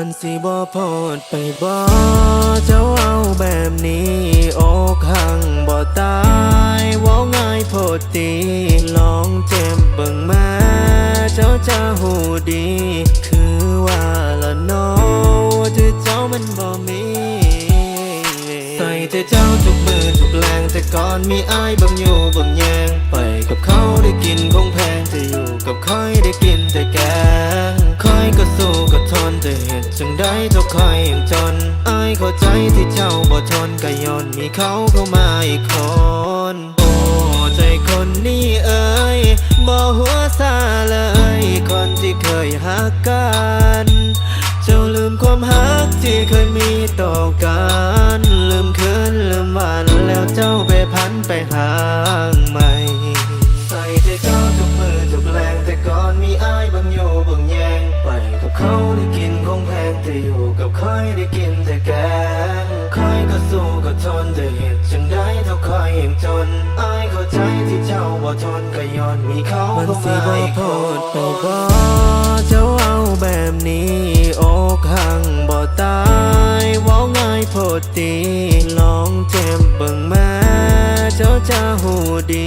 มันสิบ่พอดไปบ่เจ้าเอาแบบนี้อกหังบ่ตายว่าง่ายโพดตีลองเจ็บเบิ่งมาเจ้าจะหูดี คือว่าละน้อว่าที่เจ้ามันบ่มีใส่ใจเจ้าทุกมือทุกแรงแต่ก่อนมีอายบางอยู่บางแยงไปกับเขาได้กินคงแพงจะอยู่กับค่อยได้กินแต่แก คอยยังจนอายเข้าใจที่เจ้าบ่ทนก็ย้อนมีเขาเข้ามาอีกคน โอ้ใจคนนี้เอ้ยบ่หัวซาเลย คนที่เคยหักกัน เจ้าลืมความหักที่เคยมีต่อกัน ลืมคืนลืมวันแล้วเจ้าไปพันไปหา งแพงแต่อยู่กับค่อยได้กินแต่แกงค่อยก็สู้ก็ทนแต่เหตุจังได้เท่าค่อยยังจนอ้ายเข้าใจที่เจ้าบ่ทนก็ย้อนมีเขาเข้ามาอีกคนไปบ่เจ้าเอาแบบนี้อกหังบ่ตายเว่าง่ายโพดตีลองเจ็บเบิ่งมาเจ้าจะหูดี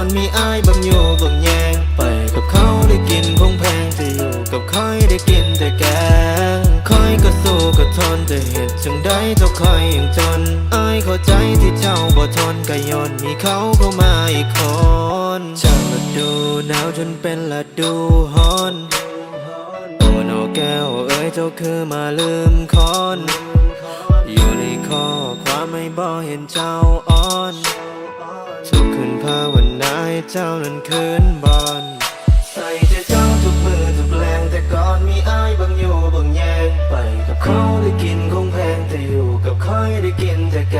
อนมีอ้ายบางอยู่บางแยง ไปกับเขาได้กินคงแพงแต่อยู่กับค่อยได้กินแต่แกงค่อยก็สู้ก็ทนแต่เหตุจังได้เท่าคอยยังจนอ้ายเข้าใจที่เจ้าบ่ทนก็ย้อนมีเขาเข้ามาอีกคนจากฤดูหนาวจนเป็นฤดูฮ้อนโอ้นอแก้วเอ้ยเจ้าคือมาลืมคอนอยู่ในข้อความไม่บอกเห็นเจ้าอ่อน ทุกคืนภาวนาให้เจ้านั้นคืนบอลใส่ใจเจ้าทุกมือทุกแรงแต่ก่อนมีอ้ายบางอยู่บางแยงไปกับเขาได้กินคงแพงแต่อยู่กับค่อยได้กินแต่แก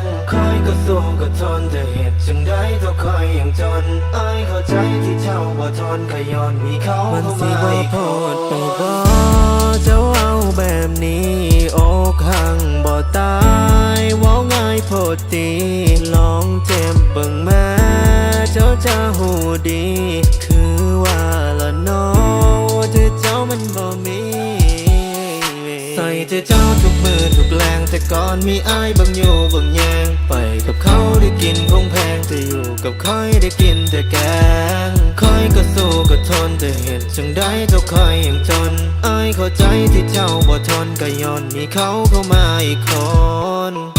งค่อยก็สู้ก็ทนแต่เหตุจังได้เท่าค่อยยังจนอ้ายเข้าใจที่เจ้าบ่ทนก็ย้อนมีเขาเข้ามาอีกคนไปบ่ เจ้าจะหูดี คือว่าละน้อว่าที่เจ้ามันบ่มีใส่ใจเจ้าทุกมือทุกแรง แต่ก่อนมีอ้ายบางอยู่บางแยง ไปกับเขาได้กินคงแพงแต่อยู่กับค่อยได้กินแต่แกงค่อยก็สู้ก็ทนแต่เหตุจังได้เท่าค่อยยังจนอ้ายเข้าใจที่เจ้าบ่ทนก็ย้อนมีเขาเข้ามาอีกคน